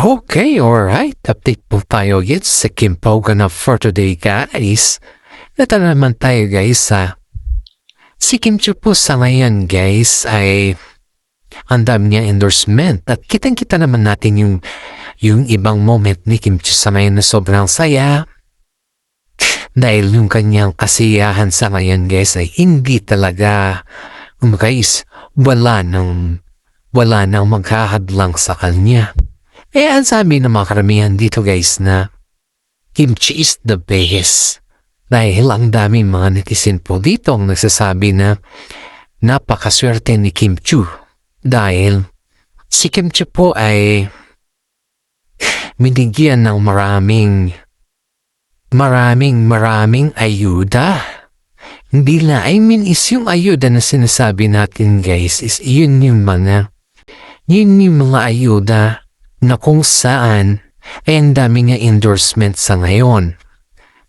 Okay, alright. Update po tayo guys sa Kimpoga na for today guys. Ito na naman tayo guys sa si Kim Chu po sa ngayon guys ay ang dami niya endorsement at kitang kita naman natin yung yung ibang moment ni Kim Chu sa ngayon na sobrang saya dahil yung kanyang kasiyahan sa ngayon guys ay hindi talaga um, guys wala nang wala nang magkahadlang sa kanya. Eh, ang sabi ng mga karamihan dito guys na kimchi is the best. Dahil ang daming mga netizen po dito ang nagsasabi na napakaswerte ni Kim Chu. Dahil si Kim Chu po ay binigyan ng maraming maraming maraming ayuda. Hindi na, I mean is yung ayuda na sinasabi natin guys is yun yung mga yun yung mga ayuda na kung saan ay ang dami nga endorsement sa ngayon.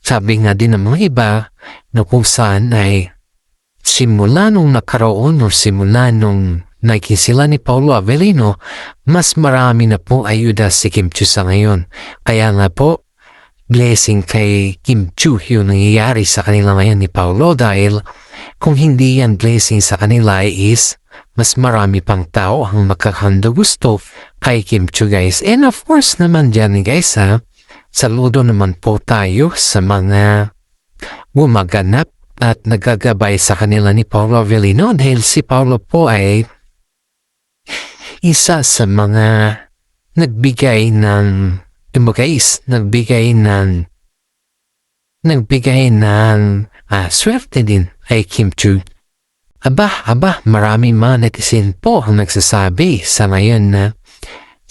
Sabi nga din ng mga iba na kung saan ay simula nung nakaroon o simula nung naging sila ni Paulo Avellino, mas marami na po ayuda si Kim Chu sa ngayon. Kaya nga po, blessing kay Kim Chu yung nangyayari sa kanila ngayon ni Paulo dahil kung hindi yan blessing sa kanila is mas marami pang tao ang magkakanda gusto kay Kim Chu guys. And of course naman dyan guys ha, saludo naman po tayo sa mga gumaganap at nagagabay sa kanila ni Paulo Avellino dahil si Paulo po ay isa sa mga nagbigay ng guys, nagbigay ng nagbigay ng ah, swerte din kay Kim Chu. Aba, aba, maraming mga netizen po ang nagsasabi sa ngayon na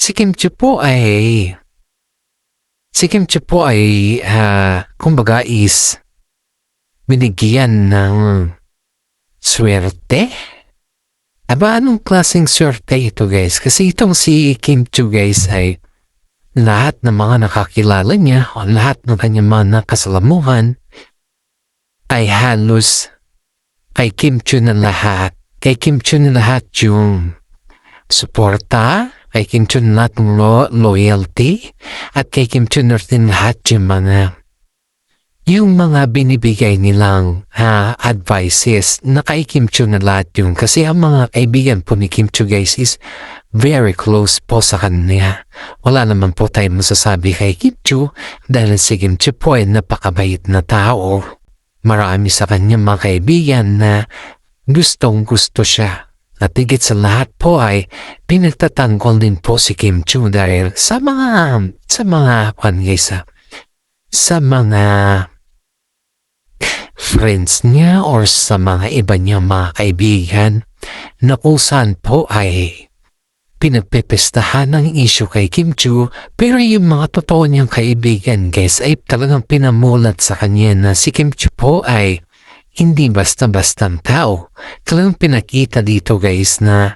si Kim Chu po ay si Kim Chu po ay uh, kumbaga is binigyan ng swerte. Aba, anong klaseng swerte ito guys? Kasi itong si Kim Chu guys ay lahat ng mga nakakilala niya o lahat ng kanyang mga nakasalamuhan ay halos kay Kim Chu na lahat. Kay Kim Chu na lahat yung suporta, kay Kim Chu na lahat ng lo- loyalty, at kay Kim Chu na rin lahat yung mga binibigay nilang ha, advices na kay Kim na lahat yung kasi ang mga kaibigan po ni Kim guys is very close po sa kanya. Wala naman po tayong masasabi kay Kim dahil si Kim po ay napakabait na tao. Marami sa kanyang mga kaibigan na gustong gusto siya. At higit sa lahat po ay pinagtatanggol din po si Kim Chu dahil sa mga sa mga kwan ah, sa mga friends niya or sa mga iba niya mga kaibigan na kung saan po ay pinagpepestahan ng issue kay Kim Chu. Pero yung mga totoo niyang kaibigan guys ay talagang pinamulat sa kanya na si Kim Chu po ay hindi basta-bastang tao. Talagang pinakita dito guys na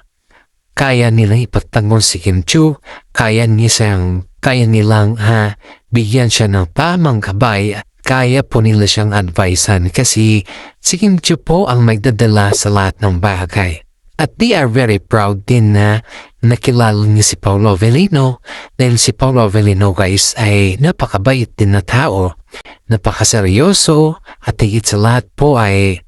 kaya nilang ipagtanggol si Kim Chu, kaya niya siyang, kaya nilang ha, bigyan siya ng tamang gabay kaya po nila siyang advisean kasi si Kim Chu po ang magdadala sa lahat ng bagay. At they are very proud din na nakilala niya si Paulo Avellino dahil si Paulo Avellino guys ay napakabait din na tao, napakaseryoso at higit sa lahat po ay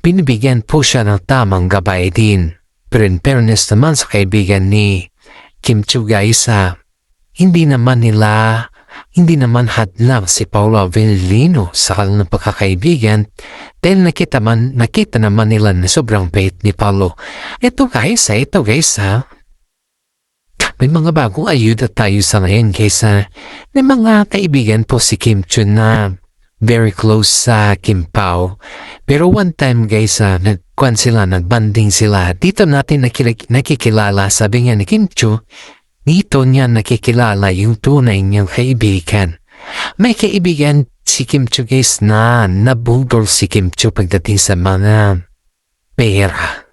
binibigyan po siya ng tamang gabay din. Pero in fairness naman sa kaibigan ni Kim Chu guys, ah, hindi naman nila hindi naman hadlang si Paolo Avellino sa kanilang pagkakaibigan dahil nakita, man, nakita naman nila na sobrang bait ni Paolo. Ito guys, ha, ito guys ha. May mga bagong ayuda tayo sa ngayon kaysa may mga kaibigan po si Kim Chun na very close sa Kim Pao. Pero one time guys, ha, nagkwan sila, nagbanding sila. Dito natin nakikilala, sabi nga ni Kim Chu, dito niya nakikilala yung tunay niyang kaibigan. May kaibigan si Kim Chu guys na nabudol si Kim Chu pagdating sa mga pera.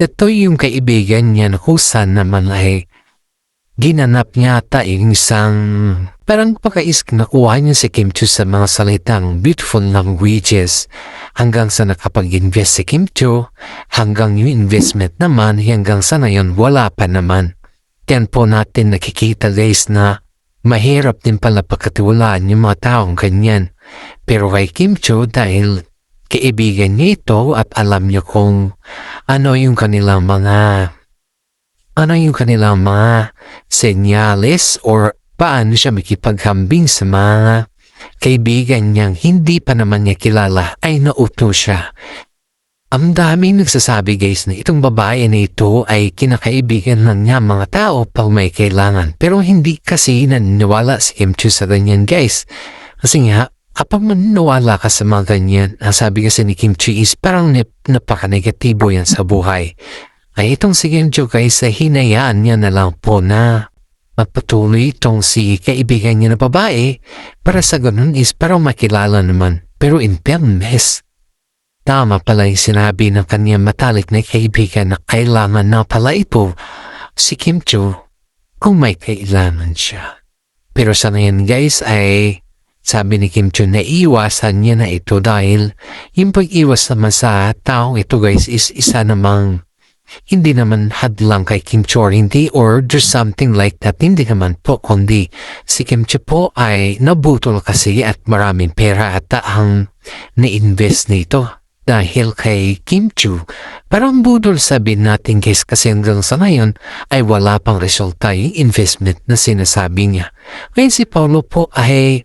Ito yung kaibigan niya na kusan naman ay ginanap niya ata yung isang parang pagkais nakuha niya si Kim Chu sa mga salitang beautiful languages hanggang sa nakapag-invest si Kim Chu hanggang yung investment naman hanggang sa ngayon wala pa naman. Yan po natin nakikita guys na mahirap din pala pagkatiwalaan yung mga taong ganyan. Pero kay Kim Cho dahil kaibigan niya ito at alam niyo kung ano yung kanilang mga ano yung kanilang mga senyales or paano siya makipaghambing sa mga kaibigan niyang hindi pa naman niya kilala ay nauto siya. Ang daming nagsasabi guys na itong babae na ito ay kinakaibigan lang niya mga tao pag may kailangan. Pero hindi kasi naniniwala si Kim Chu sa ganyan guys. Kasi nga, kapag maniniwala ka sa mga ganyan, ang sabi kasi ni Kim Chu is parang nip, napaka-negatibo yan sa buhay. Ay itong si Kim guys ay hinayaan niya na lang po na magpatuloy itong si kaibigan niya na babae para sa ganun is parang makilala naman. Pero in fairness, Tama pala yung sinabi ng kanyang matalik na kaibigan na kailangan na pala ito si Kim Cho kung may kailangan siya. Pero sa ngayon guys ay sabi ni Kim Cho na iwasan niya na ito dahil yung pag-iwas naman sa taong ito guys is isa namang hindi naman hadlang kay Kim Cho or hindi or there's something like that. Hindi naman po kundi si Kim Cho po ay nabutol kasi at maraming pera at ang na-invest nito dahil kay Kim Chu. Parang budol sabihin natin guys kasi hanggang sa ngayon ay wala pang resulta yung investment na sinasabi niya. Ngayon si Paulo po ay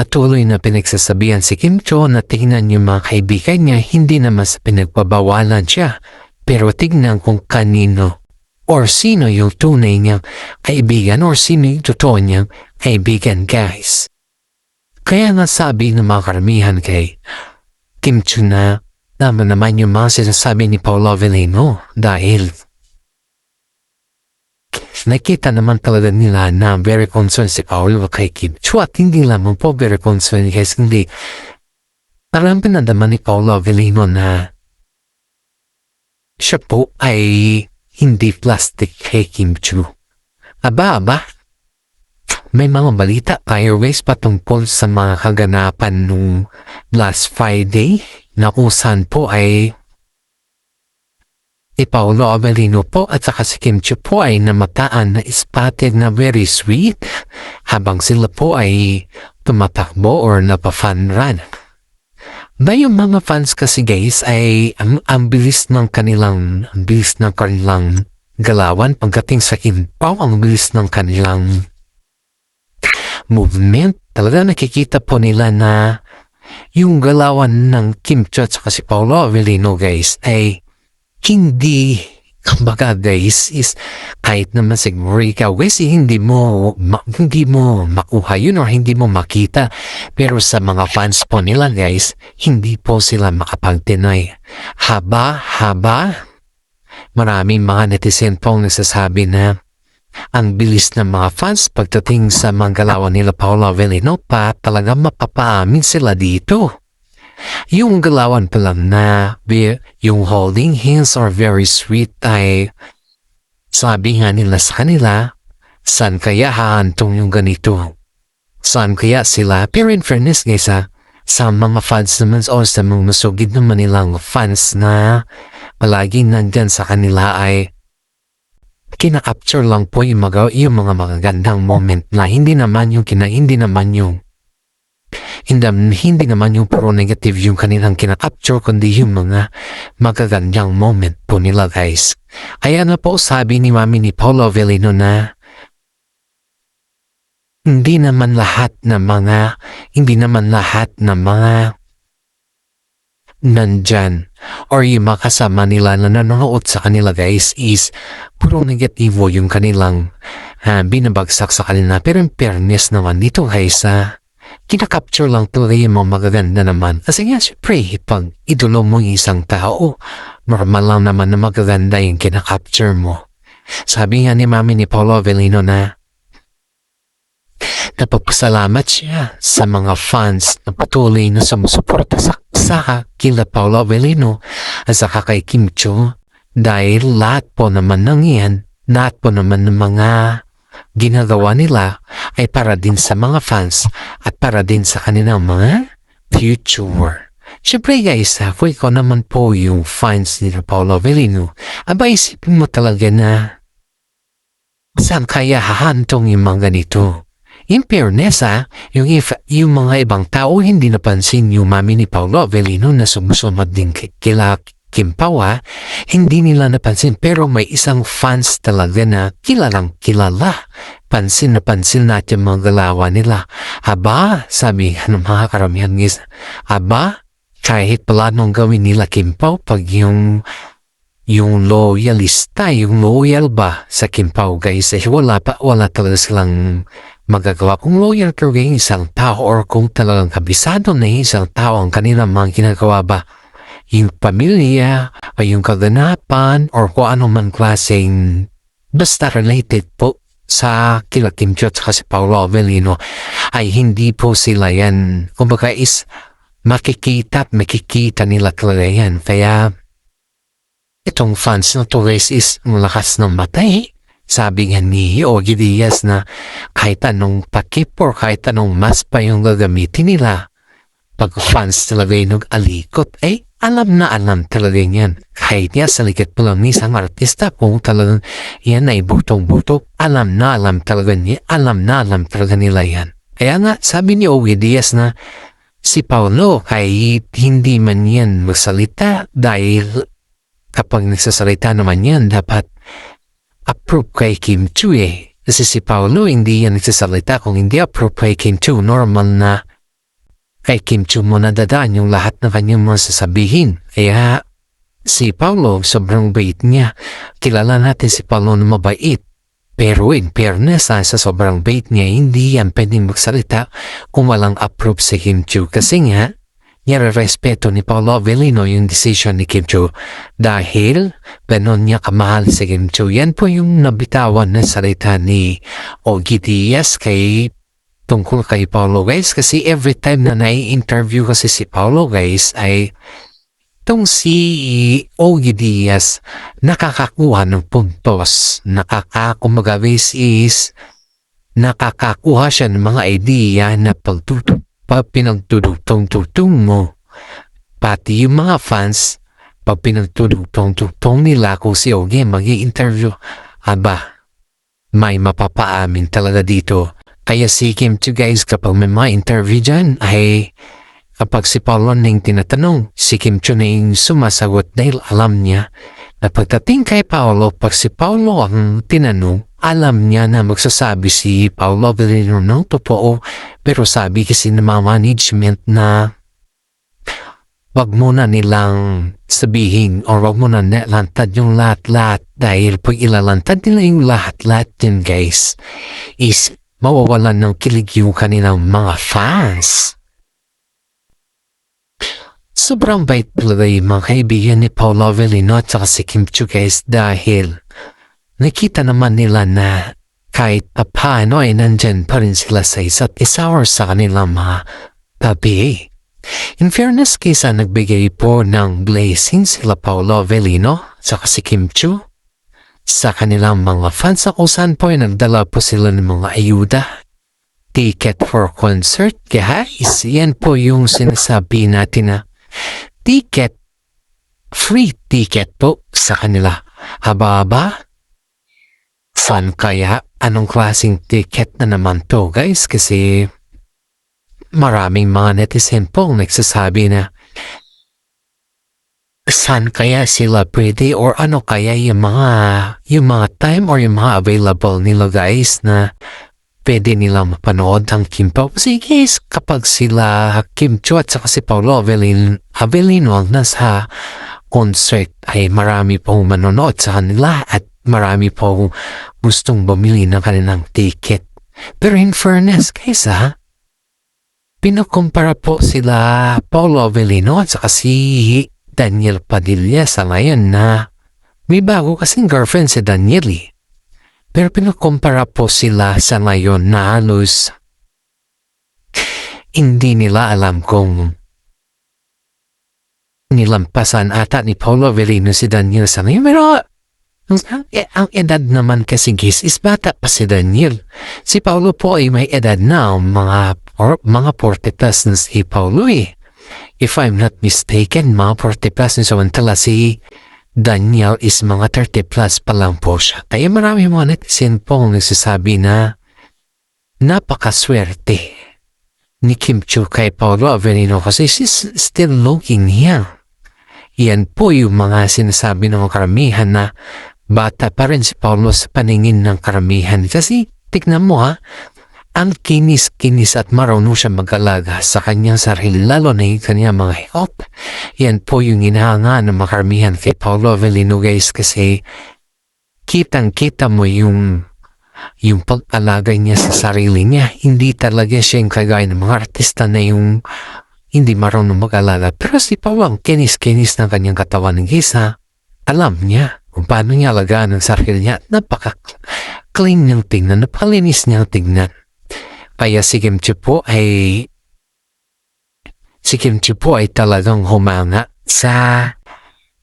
Patuloy na pinagsasabihan si Kim Cho na tingnan yung mga kaibigan niya hindi naman sa pinagpabawalan siya pero tignan kung kanino or sino yung tunay niyang kaibigan or sino yung totoo niyang kaibigan guys. Kaya nga sabi ng mga karamihan kay Kim Chu na tama naman yung mga sinasabi ni Paolo Avellino dahil nakita naman talaga nila na very concerned si Paolo kay Kim Chu at hindi lamang po very concerned guys hindi. Parang pinadaman ni Paolo Avellino na siya po ay hindi plastic kay Kim Chu. Aba, aba, may mga balita tayo guys patungkol sa mga kaganapan nung last Friday na kung saan po ay si Paolo Avelino po at saka si Kim Chiu po ay namataan na spotted na very sweet habang sila po ay tumatakbo or napafun run. Ba yung mga fans kasi guys ay ang, ang bilis ng kanilang ang bilis ng kanilang galawan pagdating sa Kim Pao ang bilis ng kanilang movement, talaga nakikita po nila na yung galawan ng Kim Cho at si Paolo Avellino guys ay hindi kumbaga guys is kahit naman siguro ikaw guys eh, hindi mo ma, hindi mo makuha yun or hindi mo makita. Pero sa mga fans po nila guys hindi po sila makapag-deny haba haba. Maraming mga netizen po nagsasabi na ang bilis ng mga fans pagdating sa manggalawan nila Paolo Avellino pa talaga mapapaamin sila dito. Yung galawan pa lang na yung holding hands are very sweet ay sabi nga nila sa kanila, saan kaya haantong yung ganito? Saan kaya sila? Pero in fairness guys ha, sa mga fans naman o sa mga masugid naman nilang fans na palagi nandyan sa kanila ay kina-capture lang po yung mga, yung mga magagandang moment na hindi naman yung kina, hindi naman yung hindi, hindi naman yung puro negative yung kanilang kina-capture kundi yung mga magagandang moment po nila guys. Kaya na po sabi ni mami ni Paulo Avellino na hindi naman lahat na mga hindi naman lahat na mga nandyan or yung mga kasama nila na nanonood sa kanila guys is puro negatibo yung kanilang uh, binabagsak sa kanila pero in fairness naman dito guys uh, kinakapture lang talaga yung mga magaganda naman. Kasi nga syempre pag idolo mo isang tao normal lang naman na magaganda yung kinakapture mo. Sabi nga ni mami ni Paulo Avellino na Napapasalamat siya sa mga fans na patuloy na sumusuporta sa, sa kila Paolo Avellino at saka kay Kim Cho. Dahil lahat po naman ng iyan, lahat po naman ng mga ginagawa nila ay para din sa mga fans at para din sa kanilang mga future. Siyempre guys, ha, kung ikaw naman po yung fans ni Paolo Avellino, aba isipin mo talaga na Saan kaya hahantong yung mga ganito? In fairness ah, yung, if, yung mga ibang tao hindi napansin yung mami ni Paolo Avellino na sumusunod din ki- kila Kim Pao ah, hindi nila napansin pero may isang fans talaga na kilalang kilala. Pansin na pansin natin mga galawa nila. Aba, sabi ng mga karamihan guys, aba, kahit pala nung gawin nila Kim Pao pag yung yung loyalista, yung loyal ba sa Kim Pao guys, eh wala pa, wala talaga silang magagawa kung loyal ka rin isang tao or kung talagang kabisado na isang tao ang kanilang mga ginagawa ba yung pamilya o yung kaganapan or kung ano man klaseng basta related po sa kila Kim Chiu at si Paolo Avellino ay hindi po sila yan. Kumbaga is makikita at makikita nila talaga yan. Kaya itong fans na to is lakas ng matay. Sabi nga ni Ogie Diaz na kahit anong takip or kahit anong mas pa yung gagamitin nila pag fans talaga yung alikot eh alam na alam talaga yan kahit niya sa likit mo lang isang artista kung talagang yan ay butong-butok alam na alam talaga niya alam na alam talaga nila yan kaya nga sabi ni Ogie Diaz na si Paolo kahit hindi man yan magsalita dahil kapag nagsasalita naman yan dapat approve kay Kim Chu eh. Kasi si Paolo hindi yan nagsasalita kung hindi approve kay Kim Chu. Normal na kay Kim Chu mo nadadaan yung lahat ng kanyang mga sasabihin. Kaya si Paolo sobrang bait niya. Kilala natin si Paolo na mabait. Pero in fairness ah, sa sobrang bait niya, hindi yan pwedeng magsalita kung walang approve si Kim Chu. Kasi nga, nire-respeto ni Paolo Avellino yung decision ni Kim Chu dahil ganon niya kamahal si Kim Chu. Yan po yung nabitawan na salita ni Ogie Diaz kay tungkol kay Paulo guys kasi every time na nai-interview kasi si Paulo guys ay itong si Ogie Diaz nakakakuha ng puntos nakakakumaga guys is nakakakuha siya ng mga idea na pagtutup pag pinagtudugtong-tugtong mo. Pati yung mga fans, pag pinagtudugtong-tugtong nila kung si Ogie mag interview aba, may mapapaamin talaga dito. Kaya si Kim Chu guys kapag may mga interview dyan ay kapag si Paulo na tinatanong, si Kim Chu na yung sumasagot dahil alam niya na pagdating kay Paulo, pag si Paulo ang tinanong, alam niya na magsasabi si Paulo Avellino ng totoo. Pero sabi kasi ng mga management na wag mo na nilang sabihin or wag mo na nilantad yung lahat-lahat dahil pag ilalantad nila yung lahat-lahat din guys is mawawalan ng kilig yung kanilang mga fans. Sobrang bait yung mga kaibigan ni Paulo Avellino at si Kim Chu guys dahil nakita naman nila na kahit paano ay nandyan pa rin sila sa isa't isa or sa kanilang mga tabi. In fairness, kaysa nagbigay po ng blessing sila Paolo Avellino at si Kim Chu sa kanilang mga fans sa kung saan po ay nagdala po sila ng mga ayuda. Ticket for concert, is yan po yung sinasabi natin na ticket, free ticket po sa kanila. Haba-haba, Saan kaya? Anong klaseng ticket na naman to guys? Kasi maraming mga netizen po nagsasabi na saan kaya sila pwede or ano kaya yung mga yung mga time or yung mga available nila guys na pwede nilang mapanood ang Kim Pao. Kasi guys, kapag sila Kim Chu at saka si Paolo Avellino, Avellino ang nasa concert ay marami pong manonood sa kanila at marami po gustong bumili ng kanilang ticket. Pero in fairness, guys ha, pinukumpara po sila Paulo Avellino at saka si Daniel Padilla sa ngayon na may bago kasing girlfriend si Daniel eh. Pero pinukumpara po sila sa ngayon na halos hindi nila alam kung nilampasan ata ni Paulo Avellino si Daniel sa ngayon. Pero ang, ang edad naman kasi guys is bata pa si Daniel. Si Paulo po ay may edad na mga or, mga 40 plus na si Paulo eh. If I'm not mistaken, mga 40 plus na samantala si Daniel is mga 30 plus pa lang po siya. Kaya marami mga netizen po ang nagsasabi na napakaswerte ni Kim Chu kay Paolo Avelino kasi she's still looking young. Yan po yung mga sinasabi ng karamihan na bata pa rin si Paulo sa paningin ng karamihan. Kasi tignan mo ha, ang kinis-kinis at marunong siya mag-alaga sa kanyang sarili, lalo na yung kanyang mga health. Yan po yung inahanga ng mga karamihan kay Paulo Avelino guys kasi kitang-kita mo yung yung pag-alaga niya sa sarili niya. Hindi talaga siya yung kagaya ng mga artista na yung hindi marunong mag-alaga. Pero si Paulo ang kinis-kinis ng kanyang katawan ng isa. Alam niya kung paano niya alagaan ang sarili niya napaka-clean niyang tingnan, napakalinis niyang tingnan. Kaya si Kim Chiu po ay si Kim Chiu po ay talagang humanga sa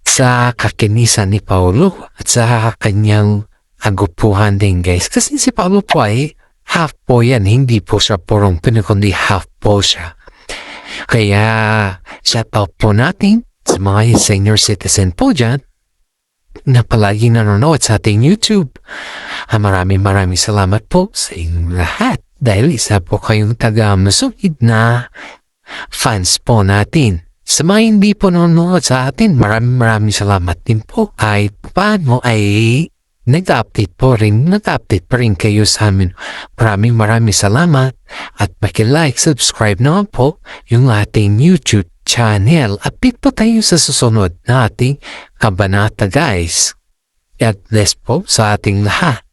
sa kakinisan ni Paulo at sa kanyang agupuhan din guys. Kasi si Paulo po ay half po yan. Hindi po siya purong Pinoy kundi half po siya. Kaya shout out po natin sa mga senior citizen po dyan na palagi nanonood sa ating YouTube. Ah, maraming maraming salamat po sa inyong lahat dahil isa po kayong taga-masukid na fans po natin. Sa mga hindi po nanonood sa atin, maraming maraming salamat din po. Kahit paano ay nag-update po rin, nag-update pa rin kayo sa amin. Maraming maraming salamat at like, subscribe naman po yung ating YouTube channel. Update po tayo sa susunod na ating kabanata guys. At bless po sa ating lahat.